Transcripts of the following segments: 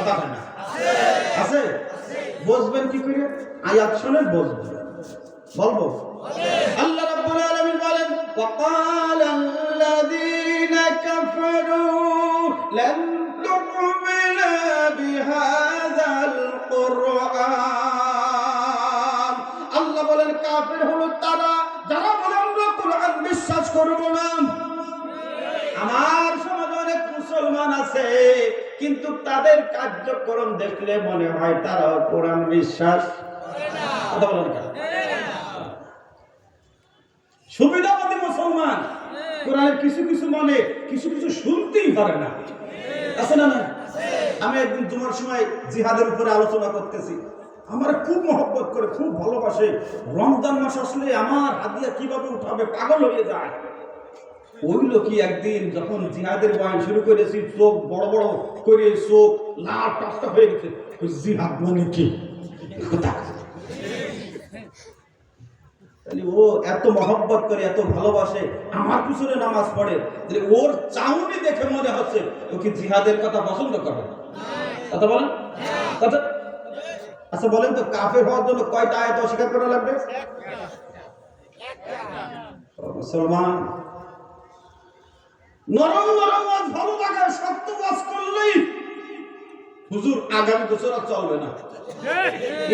কথা হয় না আছে বসবেন কি করে আয়াত শোনেন বসবেন বলবো আল্লাহ রাব্বুল আলামিন বলেন وقال الذين كفروا لن نؤمن بهذا القرآن আল্লাহ বলেন কাফের হলো তারা যারা বলে আমরা কোরআন বিশ্বাস করব না আমার সমাজে অনেক মুসলমান আছে কিন্তু তাদের কার্যক্রম দেখলে মনে হয় তারা কোরআন বিশ্বাস? সুবিধাবাদী মুসলমান কোরআনের কিছু কিছু মানে কিছু কিছু শুনতেই পারে না। আছে না না আমি একদিন তোমার সময় জিহাদের উপরে আলোচনা করতেছি। আমার খুব মহব্বত করে খুব ভালোবাসে। রমজান মাস আসলে আমার হাতিয়া কীভাবে উঠাবে পাগল হয়ে যায়। ওই লোকই একদিন যখন জিহাদের বয়ান শুরু করেছি চোখ বড় বড় করে চোখ লাল টাস্তা হয়ে গেছে। জিহাদ মানে কি? তাহলে ও এত মহব্বত করে এত ভালোবাসে আমার পিছনে নামাজ পড়ে তাহলে ওর চাউনি দেখে মনে হচ্ছে ও কি জিহাদের কথা পছন্দ করে? কথা বলেন? কথা আচ্ছা বলেন তো কাফের হওয়ার জন্য কয়টা আয়ত অস্বীকার করা লাগবে? মুসলমান নরম নরম ওয়াজ ভালো লাগে শক্ত ওয়াজ করলেই হুজুর আগামী বছর আর চলবে না।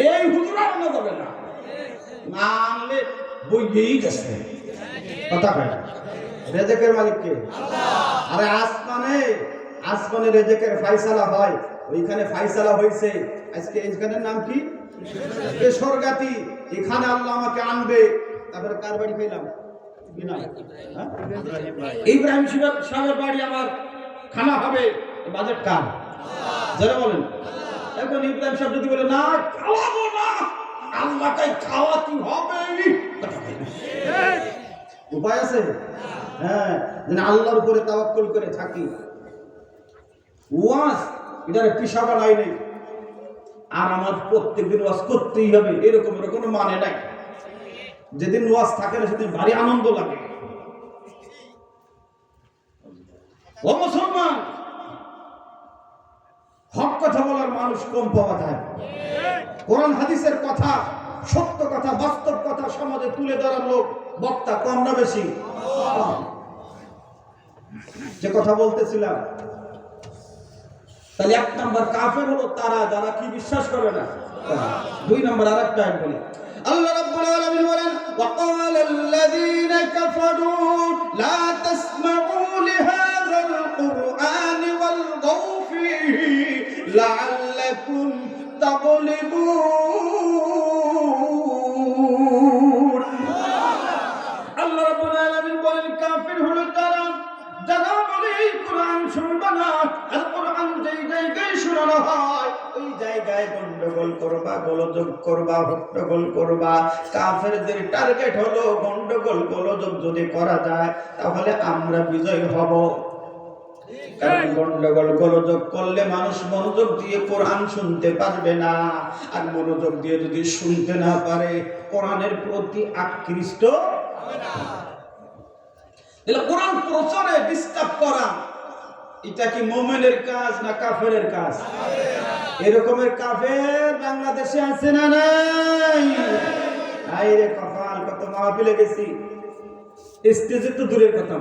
এই হুজুর আর যাবে না। না আনলে গেছে। কথা কয় রেজেকের মালিক কে? আরে আসমানে আসমানে রেজেকের ফাইসালা হয়। ওইখানে ফাইসালা হয়েছে আজকে এইখানের নাম কি? স্বর্গাতি এখানে আল্লাহ আমাকে আনবে। তারপরে কার বাড়ি পেলাম কি? ইব্রাহিম সাহেবের বাড়ি আমার খানা হবে বাজেট কার? যারা বলেন। এখন ইব্রাহিম সাহেব যদি বলে না খাওয়াবো না আল্লাহকে খাওয়াতে হবে। উপায় আছে? হ্যাঁ যেন আল্লাহর উপরে তাওয়াক্কুল করে থাকি। ওয়াজ এটার পিসা বানাই নেই। আর আমার প্রত্যেকদিন ওয়াজ করতেই হবে এরকম কোনো মানে নাই। যেদিন ওয়াজ থাকে না, সেদিন ভারী আনন্দ লাগে। ও মুসলমান, হক কথা বলার মানুষ কম পাওয়া যায়। কোরআন হাদিসের কথা, সত্য কথা, বাস্তব কথা সমাজে তুলে ধরার লোক বক্তা কম না বেশি? যে কথা বলতেছিলাম, তাহলে এক নম্বর কাফের হলো তারা, যারা কি বিশ্বাস করে না? দুই নম্বর আরেকটা আমি বলি। আল্লাহ রাব্বুল আলামিন বলেন وقال الذين كفروا لا تسمعوا لهذا القرآن والغوا فيه لعلكم تغلبون গোলযোগ করবা হট্টগোল করবা। কাফেরদের টার্গেট হলো গন্ডগোল, গোলযোগ যদি করা যায়, তাহলে আমরা বিজয় হব। কারণ গন্ডগোল, গোলযোগ করলে মানুষ মনোযোগ দিয়ে কোরআন শুনতে পারবে না। আর মনোযোগ দিয়ে যদি শুনতে না পারে, কোরআনের প্রতি আকৃষ্ট তাহলে কোরআন প্রচারে ডিস্টার্ব করা এটা কি মোমেনের কাজ না কাফেরের কাজ? এরকমের কাফের বাংলাদেশে আছে না নাই? মাহফিলে দূরের কথা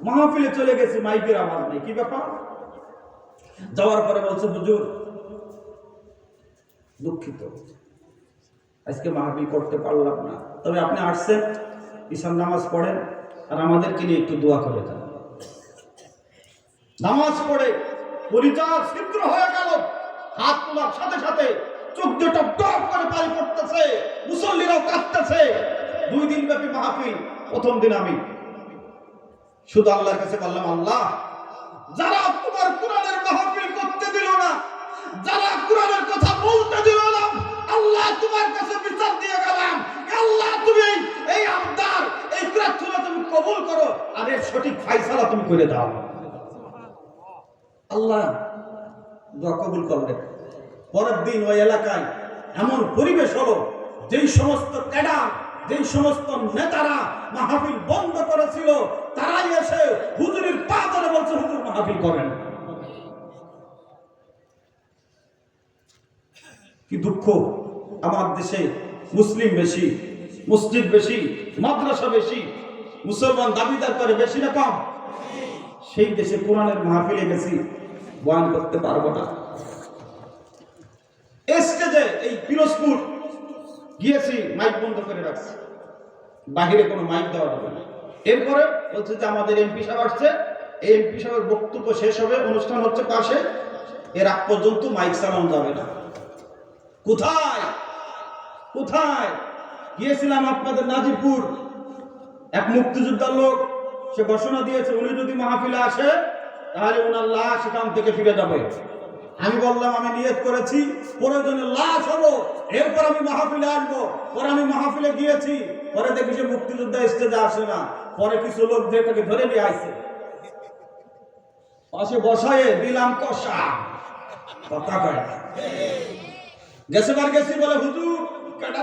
মাহফিল চলে গেছে, মাইকের আওয়াজ নেই। কি ব্যাপার? যাওয়ার পরে বলছে, হুজুর, দুঃখিত। আজকে মাহফিল করতে পারলাম না। তবে আপনি আসছেন, ঈশান নামাজ পড়েন আর আমাদেরকে নিয়ে একটু দোয়া করে দেন। নামাজ পড়ে পরিচার ছিদ্র হয়ে গেল। হাত তোলার সাথে সাথে চোখ দুটো টপ করে পানি পড়তেছে, মুসল্লিরাও কাঁদতেছে। দুই দিন ব্যাপী মাহফিল, প্রথম দিন আমি। শুধু আল্লাহর কাছে বললাম, আল্লাহ, যারা তোমার কোরআনের মাহফিল করতে দিল না, যারা কোরআনের কথা বলতে দিল আল্লাহ তোমার কাছে বিচার দিয়ে গেলাম। আল্লাহ তুমি এই- এই প্রার্থনা তুমি কবুল করো আর এর সঠিক ফাইসালা তুমি করে দাও। আল্লাহ কবুল পরের দিন ওই এলাকায় এমন পরিবেশ হলো, যেই সমস্ত ক্যাডার, যেই সমস্ত নেতারা মাহফিল বন্ধ করেছিল, তারাই এসে হুজুরের পা ধরে বলছে, হুজুর, মাহফিল করেন। কি দুঃখ। আমার দেশে মুসলিম বেশি, মসজিদ বেশি, মাদ্রাসা বেশি, মুসলমান দাবিদার করে বেশি না কম? সেই দেশে কোরআনের মাহফিলে গেছি, বয়ান করতে পারব না। এই পিরোজপুর গিয়েছি মাইক বন্ধ করে রাখছি। বাহিরে কোনো মাইক দেওয়া হবে না। এরপরে বলছে যে আমাদের এমপি সাহেব আসছে, এই এমপি সাহেবের বক্তব্য শেষ হবে, অনুষ্ঠান হচ্ছে পাশে। এর আগ পর্যন্ত মাইক চালানো যাবে না। কোথায়? কোথায়? গিয়েছিলাম আপনাদের নাজিরপুর এক মুক্তিযোদ্ধার লোক, সে ঘোষণা দিয়েছে, উনি যদি মাহফিলে আসে, তাহলে ওনার লাশ এখান থেকে ফিরে যাবে। আমি বললাম, আমি নিয়ত করেছি, প্রয়োজনে লাশ হব এরপর আমি মাহফিলে আসব। পরে আমি মাহফিলে গিয়েছি, পরে দেখি সে মুক্তিযোদ্ধা স্টেজে আসে না। পরে কিছু লোক যে তাকে ধরে নিয়ে আসছে পাশে বসায়ে, দিলাম কষা। কথা কয়। গেছে বার গেছি বলে, হুজুর কেটা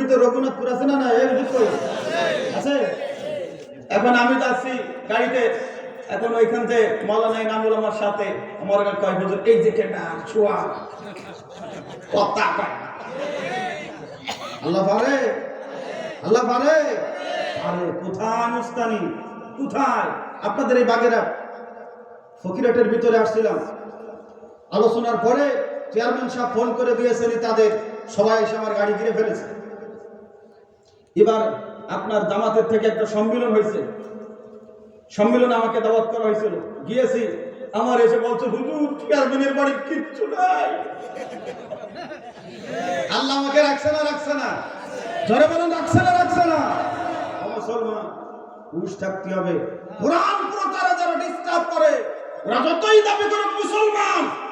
ভিতরে রঘুনাথপুর আছে না? আছে? এখন আমি যাচ্ছি গাড়িতে। এখন ওইখান আমার সাথে আমার এই যে কথা আল্লাহ পারে? আল্লাহ পারে? আরে কোথায় মুস্তানি? কোথায়? আপনাদের এই বাগেরা ফকিরাটের ভিতরে আসছিলাম। আলোচনার পরে চেয়ারম্যান সাহেব ফোন করে দিয়েছেন তাদের সবাই এসে আমার গাড়ি ঘিরে ফেলেছে। এবার আপনার জামাতের থেকে একটা সম্মেলন হয়েছে। সম্মেলনে আমাকে দাওয়াত করা হয়েছিল। গিয়েছি, আমার এসে বলছে, হুজুর, চেয়ারম্যানের বাড়ি কিচ্ছু নাই। আল্লাহ আমাকে রাখছে না রাখছে না। ধরে বলেন, রাখছে না রাখছে না। মুসলমান থাকতে হবে। কোরআন প্রচারে যারা ডিস্টার্ব করে ওরা যতই দাবি করে মুসলমান।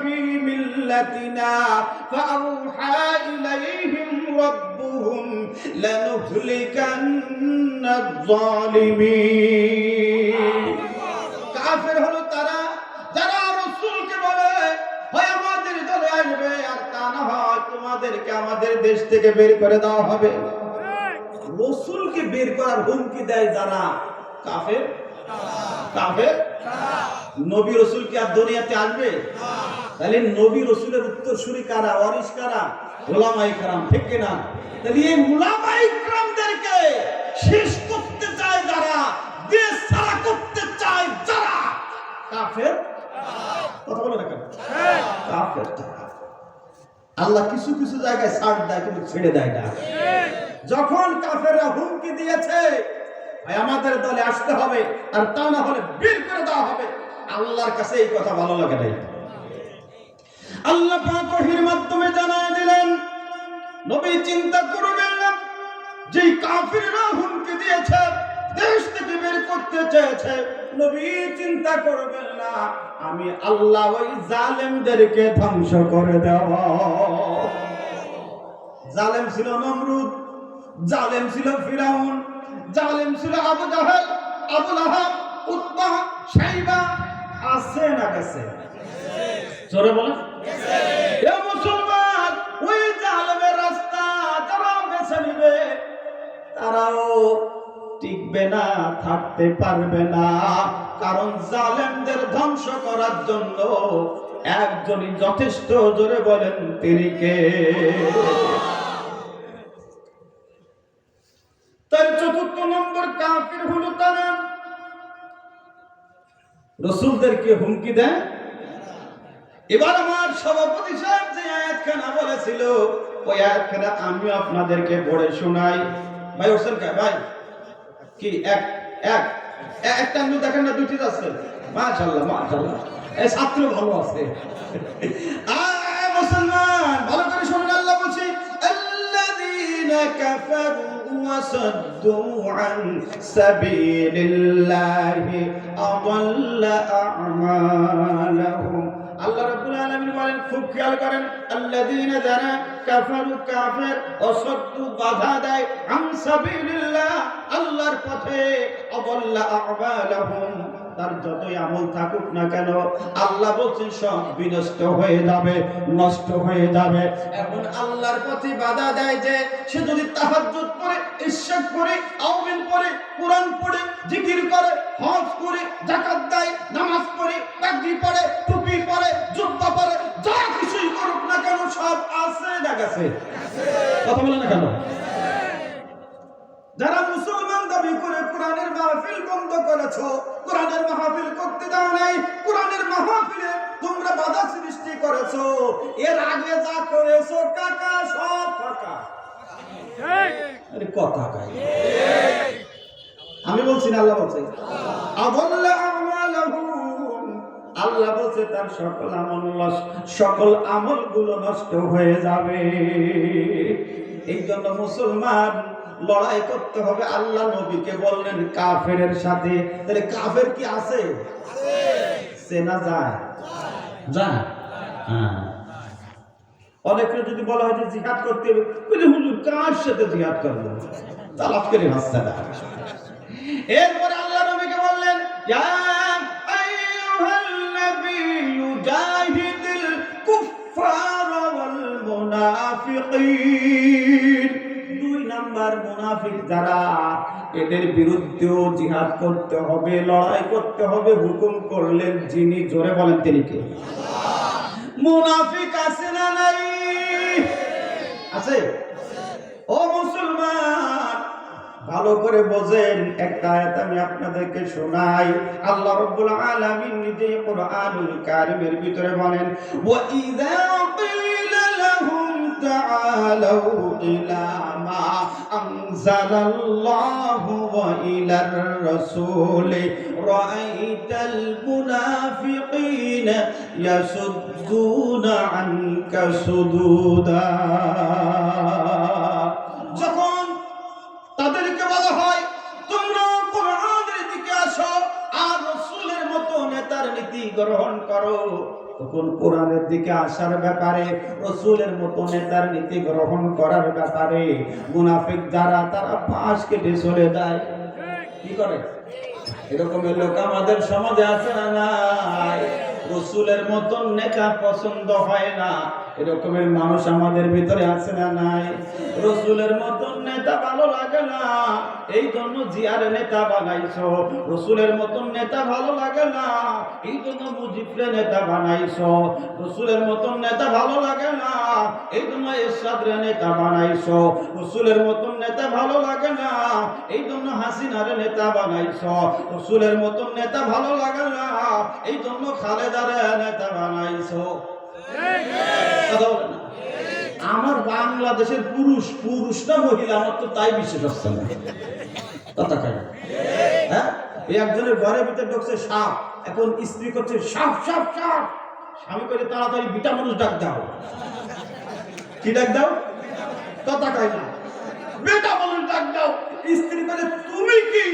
في ملتنا فأوحى إليهم ربهم لنهلكن الظالمين কাফের হলো তারা যারা রসুলকে বলে হয় আমাদের দলে আসবে আর তা না হয় তোমাদেরকে আমাদের দেশ থেকে বের করে দেওয়া হবে রসুলকে বের করার হুমকি দেয় যারা কাফের কাফের নবী রসুল কি আর দুনিয়াতে আসবে? তাহলে নবী রসুলের উত্তর সুরি কারা? অরিস কারা? গোলামাই কারাম, ঠিক কিনা তাহলে এই গোলামাই কারামদেরকে শেষ করতে চায় যারা দেশ ছাড়া করতে চায় যারা? কাফের? কথা বলে না কাফের আল্লাহ কিছু কিছু জায়গায় ছাড় দেয়, কিন্তু ছেড়ে দেয় না। যখন কাফেররা হুমকি দিয়েছে আমাদের দলে আসতে হবে, আর তা না হলে বের করে দেওয়া হবে। আল্লাহর কাছে এই কথা ভালো লাগে নাই। আল্লাহ পাক ওহীর মাধ্যমে জানায় দিলেন, নবী চিন্তা করবেন না যেই কাফিররা হুমকি দিয়েছে, দেশ থেকে বের করতে চেয়েছে, নবী চিন্তা করবেন না, আমি আল্লাহ ওই জালেমদেরকে ধ্বংস করে দেব। জালেম ছিল নমরুদ, জালেম ছিল ফিরাউন, জালেম ছিল আবু জাহেল আবু লাহাব উতবা শাইবা আছে না গেছে? জোরে এ মুসলমান, ওই রাস্তা যারা বেছে নিবে, তারাও টিকবে না, থাকতে পারবে না। কারণ জালেমদের ধ্বংস করার জন্য একজনই যথেষ্ট, জোরে বলেন, তিনি কে? রসুলদেরকে হুমকি দেয়? এবার আমার সভাপতি সাহেব যে আয়াতখানা বলেছিল, ওই আয়াতখানা আমিও আপনাদেরকে পড়ে শোনাই। ভাই হোসেন কা ভাই, কি, এক এক, একটা আঙ্গুল দেখেন না দুটি আছে? মাশাআল্লাহ মাশাআল্লাহ। এই ছাত্র ভালো আছে। আয় মুসলমান, ভালো করে শুনুন, আল্লাহ বলছি, আল্লাযীনা কাফারু وصدوا عن سبيل الله أضل أعمالهم আল্লাহ রাব্বুল আলামিন বলেন খুব খেয়াল করেন আল্লাযীনা যারা কাফারু কাফের অসত্য বাধা দেয় আন সাবিলিল্লাহ আল্লাহর পথে অবল্লা আ'মালাহুম তার যতই আমল থাকুক না কেন, আল্লাহ বলছেন, সব বিনষ্ট হয়ে যাবে, নষ্ট হয়ে যাবে। এখন আল্লাহর পথে বাধা দেয় যে, সে যদি তাহাজ্জুদ পড়ে ইশাক পড়ে আউমিন পড়ে কোরআন পড়ে, জিকির করে, হজ করে, যাকাত দেয়, নামাজ পড়ে পাগড়ি পড়ে, টুপি পড়ে, জুব্বা পড়ে, যা কিছুই করুক না কেন, সব আছে না গেছে। কথা বলে না কেন? যারা মুসলমান দাবি করে কোরআনের মাহফিল বন্ধ করেছ। কোরআনের মাহফিল করতে দাও নাই, কোরআনের মাহফিলে তোমরা বাধা সৃষ্টি করেছ। এর আগে যা করেছ, কাকা, সব ফাঁকা। আমি বলছি না, আল্লাহ বলছে। তার সকল আমল সকল আমলগুলো নষ্ট হয়ে যাবে। এই জন্য মুসলমান লড়াই করতে হবে। আল্লাহ নবীকে বললেন, কাফেরের সাথে। তাহলে কাফের কি আছে? চেনা যায়? যায়। হ্যাঁ। যদি বলা হয় যে জিহাদ করতে হবে হুজুর কার সাথে জিহাদ করব? করে না এরপরে আল্লাহ নবীকে বললেন মুনাফিকিন। নাম্বার মুনাফিক যারা, এদের বিরুদ্ধেও জিহাদ করতে হবে, লড়াই করতে হবে, হুকুম করলেন যিনি, জোরে বলেন তিনি কে? মুনাফিক আছে না নাই? আছে? ও মুসলমান, ভালো করে বোঝেন, একটা আয়াত আমি আপনাদেরকে শোনাই। আল্লাহ রাব্বুল আলামিন নিজে কোরআনুল কারীমের ভিতরে বলেন, ওয়া ইযা লাহুম ইলা আনজালাল্লাহু ওয়া ইলার রাসূল রাআইতাল মুনাফিকিনা ইয়াসুদ্দুনা আনকা সুদুদা যখন তাদেরকে বলা হয়, তোমরা কোরআনের দিকে আসো আর রসুলের মতো নেতার নীতি গ্রহণ করো। তখন কোরআনের দিকে আসার ব্যাপারে, রসুলের মতো নেতার নীতি গ্রহণ করার ব্যাপারে মুনাফিক যারা, তারা পাশ কেটে চলে যায়। কি করে? এরকমের লোক আমাদের সমাজে আছে না নাই? রসুলের মতন নেতা পছন্দ হয় না। এরকমের মানুষ আমাদের ভিতরে আছে না নাই? রসুলের মতন নেতা ভালো লাগে না। এই জন্য জিয়ার নেতা বানাইছো। রসুলের মতন নেতা ভালো লাগে না। এই জন্য মুজিবরে নেতা বানাইছো। রসুলের মতন নেতা ভালো লাগে না। এই জন্য এরশাদরে নেতা বানাইছো। রসুলের মতন নেতা ভালো লাগে না। এই জন্য হাসিনারে নেতা বানাইছো। রসুলের মতন নেতা ভালো লাগে না। এই জন্য খালেদারে নেতা বানাইছো কথা বলে না? আমার বাংলাদেশের পুরুষ পুরুষ না মহিলা, আমার তো তাই বিশ্বাস হচ্ছে না। কথা হ্যাঁ? এই একজনের ঘরের ভিতরে ঢুকছে সাপ, এখন স্ত্রী করছে সাপ সাপ সাপ। স্বামী করে তাড়াতাড়ি বিটা মানুষ ডাক দাও। কি ডাক দাও? কথা কয় না। বেটা মানুষ ডাক দাও। স্ত্রী করে তুমি কি?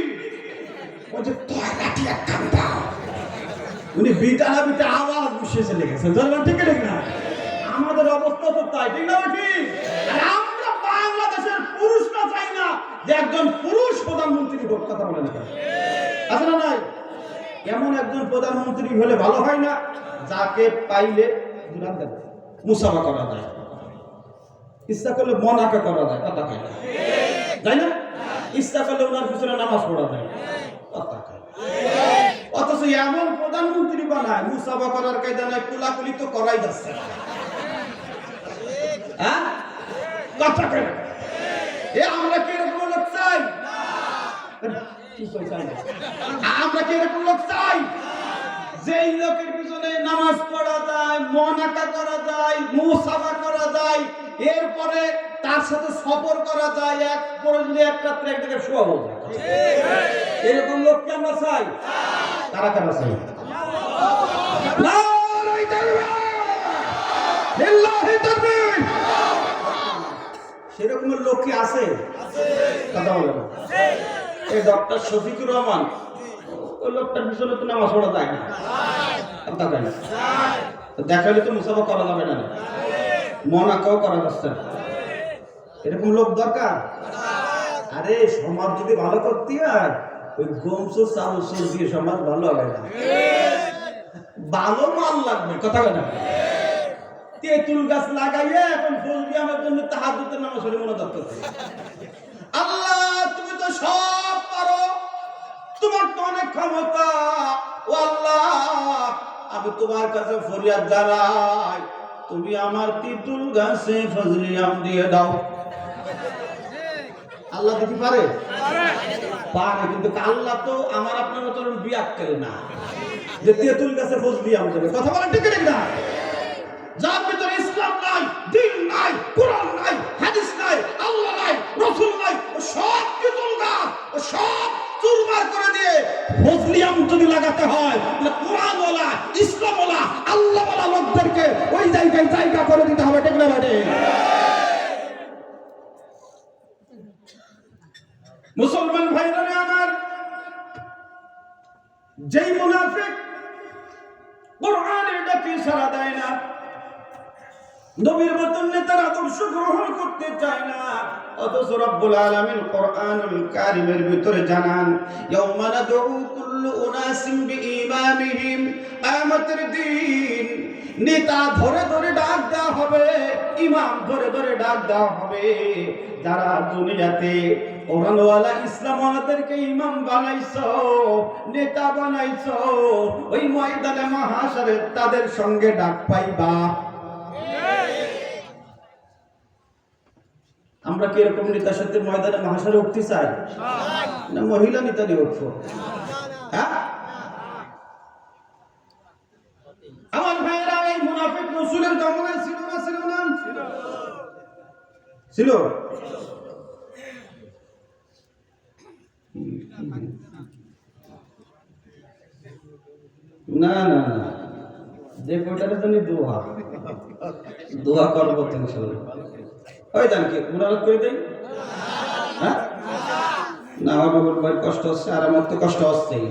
বলছে তোর এক কান দাও। উনি বিটা না বিটা আওয়াজ বসিয়েছে লেগেছে ঠিক না? আমাদের অবস্থা তো তাই, ঠিক না ঠিক আমরা বাংলাদেশের পুরুষরা চাই না যে একজন পুরুষ প্রধানমন্ত্রী হোক, কথা বলে না আছে না নাই? এমন একজন প্রধানমন্ত্রী হলে ভালো হয় না? যাকে পাইলে দুরান মুসাফা করা যায়। ইচ্ছা করলে মনাকা করা যায়, কথা কয় না? তাই না? ইচ্ছা করলে ওনার পিছনে নামাজ পড়া যায়, কথা কয় অথচ এমন প্রধানমন্ত্রী বানায়, মুসাফা করার কায়দা নাই, কুলাকুলি তো করাই যাচ্ছে না। হ্যাঁ? আমরা কি এরকম লোক চাই? যেই লোকের পিছনে নামাজ পড়া যায় মনাকা করা যায় মুসাফা করা যায়, এরপরে তার সাথে সফর করা যায়, এক পরে এক রাত্রে এক জায়গায় শোয়াবো যায়। এরকম লোককে আমরা চাই? কারা কারা চাই? লিল্লাহি! সেরকমের লোক কি আছে? কথা বলে না। এই ডক্টর শফিকুর রহমান ওই লোকটার পিছনে তো নামাজ পড়া যায় না। কথা দেখালে তো মুসাফা করা যাবে না। মনাকেও করা যাচ্ছে না। এরকম লোক দরকার? আরে সমাজ যদি ভালো করতে হয় ওই গমসো চাউসো দিয়ে সমাজ ভালো হবে না। ভালো মাল লাগবে কথা না। তেঁতুল গাছ লাগাইয়ে এখন ফজলি আমার জন্য তাহাজুদের নামাজ পড়ে মনে দরকার আল্লাহ, তুমি তো সব পারো। তোমার তো অনেক ক্ষমতা। ও আল্লাহ, আমি তোমার কাছে ফরিয়াদ জানাই, তুমি আমার তিতুল গাছে ফজলি আম দিয়ে দাও। আল্লাহ দিতে পারে? পারে, কিন্তু আল্লাহ তো আমার আপনার মতো বিয়াক করে না যে তেঁতুল গাছে ফজলি আম দেবে। কথা বলেন ঠিক না যার ভিতরে ইসলাম নাই, দিন নাই, কোরআন নাই, হাদিস নাই, আল্লাহ নাই, রসুল নাই সব গাছ ও সব চুরমার করে দিয়ে ফজলিয়াম যদি লাগাতে হয়, তাহলে কোরআন ওলা ইসলাম ওলা আল্লাহ ওলা লোকদেরকে ওই জায়গায় জায়গা করে দিতে হবে, ঠিক না মুসলমান ভাইরা আমার, যেই মুনাফিক কোরআনের ডাকে সারা দেয় না নবীর মতন নেতার আদর্শ গ্রহণ করতে চায় না। অথচ রব্বুল আলামিন কোরআনুল কারিমের ভিতরে জানান কুল্লু উনাসিম বিইমামিহিম দিন নেতা ধরে ধরে ডাক দেওয়া হবে, ইমাম ধরে ধরে ডাক দেওয়া হবে। যারা দুনিয়াতে কোরআনওয়ালা ইসলামওয়ালাদেরকে ইমাম বানাইছো, নেতা বানাইছো, ওই ময়দানে মহাশারে তাদের সঙ্গে ডাক পাইবা। আমরা কি এরকম নেতার সাথে ময়দানে মহাশারে উঠতে চাই? না, মহিলা নেতা নিয়ে উঠবো। হ্যাঁ? আমার ভাইয়েরা, এই মুনাফিক রসুলের দমনে ছিল না না? না যে কোটার জন্য দোয়া দোয়া করব ইনশাল্লাহ ওই দেন কি? মুরাদ করে দেই? হ্যাঁ? না আমার বাবার কষ্ট হচ্ছে, আর আমার তো কষ্ট হচ্ছেই।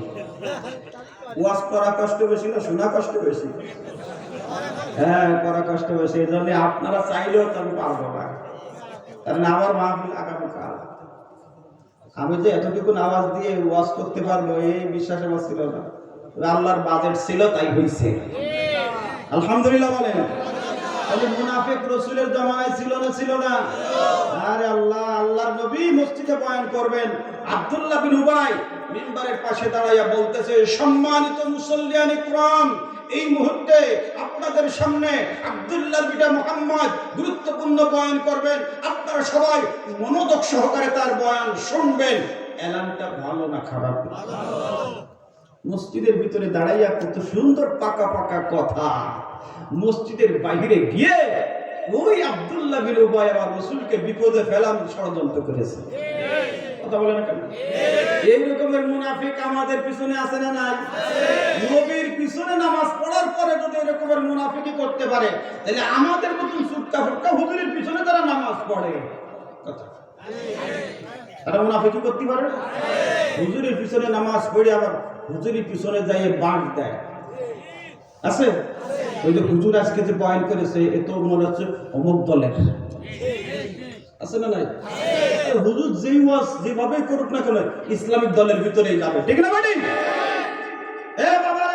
ওয়াজ করা কষ্ট বেশি না, শোনা কষ্ট বেশি। হ্যাঁ করা কষ্ট বেশি, এই জন্য আপনারা চাইলেও তো আমি পারব না। কারণ আমার মাহফিল আগামীকাল আমি যে এতটুকু আওয়াজ দিয়ে ওয়াজ করতে পারব, এই বিশ্বাস আমার ছিল না। আল্লাহর বাজেট ছিল, তাই হয়েছে আলহামদুলিল্লাহ বলেন। তাহলে মুনাফিক রসুলের জমানায় ছিল না ছিল না। আরে আল্লাহ, আল্লাহর নবী মসজিদে বয়ান করবেন। আব্দুল্লাহ বিন উবাই মিম্বারের পাশে দাঁড়াইয়া বলতেছে, সম্মানিত মুসল্লিয়ান ইকরাম, এই মুহূর্তে আপনাদের সামনে আব্দুল্লাহ বিটা মোহাম্মদ গুরুত্বপূর্ণ বয়ান করবেন। আপনারা সবাই মনোযোগ সহকারে তার বয়ান শুনবেন। এলানটা ভালো না খারাপ? মসজিদের ভিতরে দাঁড়াইয়া কত সুন্দর পাকা পাকা কথা। মসজিদের বাইরে গিয়ে ওই আব্দুল্লাহ বিন উবাই আমার রসুলকে বিপদে ফেলাম ষড়যন্ত্র করেছে। কথা বলে না কেন? এই রকমের মুনাফিক আমাদের পিছনে আছে না নাই? নবীর পিছনে নামাজ পড়ার পরে যদি এরকমের মুনাফিকি করতে পারে, তাহলে আমাদের মতন সুটকা ফুটকা হুজুরের পিছনে তারা নামাজ পড়ে। কথা। তারা মুনাফিকি করতে পারে? হুজুরের পিছনে নামাজ পড়ে আবার হুজুরের পিছনে যাইয়ে বাঁশ দেয়। আছে? ওই যে হুজুর আজকে যে বয়ান করেছে, এ তো মনে হচ্ছে অমুক দলের। আছে না নাই? হুজুর যেই ওয়াজ যেভাবে করুক না কেন, ইসলামিক দলের ভিতরেই যাবে। ঠিক না বাড়ি? এ বাবা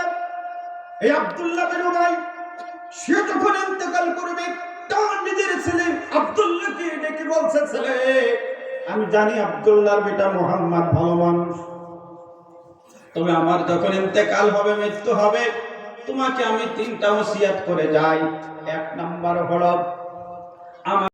এই আব্দুল্লাহ বিন উবাই সে যখন ইন্তেকাল করবে, তার নিজের ছেলে আব্দুল্লাহকে ডেকে বলছে, ছেলে আমি জানি আবদুল্লাহর বেটা মোহাম্মদ ভালো মানুষ। তবে আমার যখন ইন্তেকাল হবে, মৃত্যু হবে, তোমাকে আমি তিনটা ওসিয়াত করে যাই। এক নাম্বার হল আমার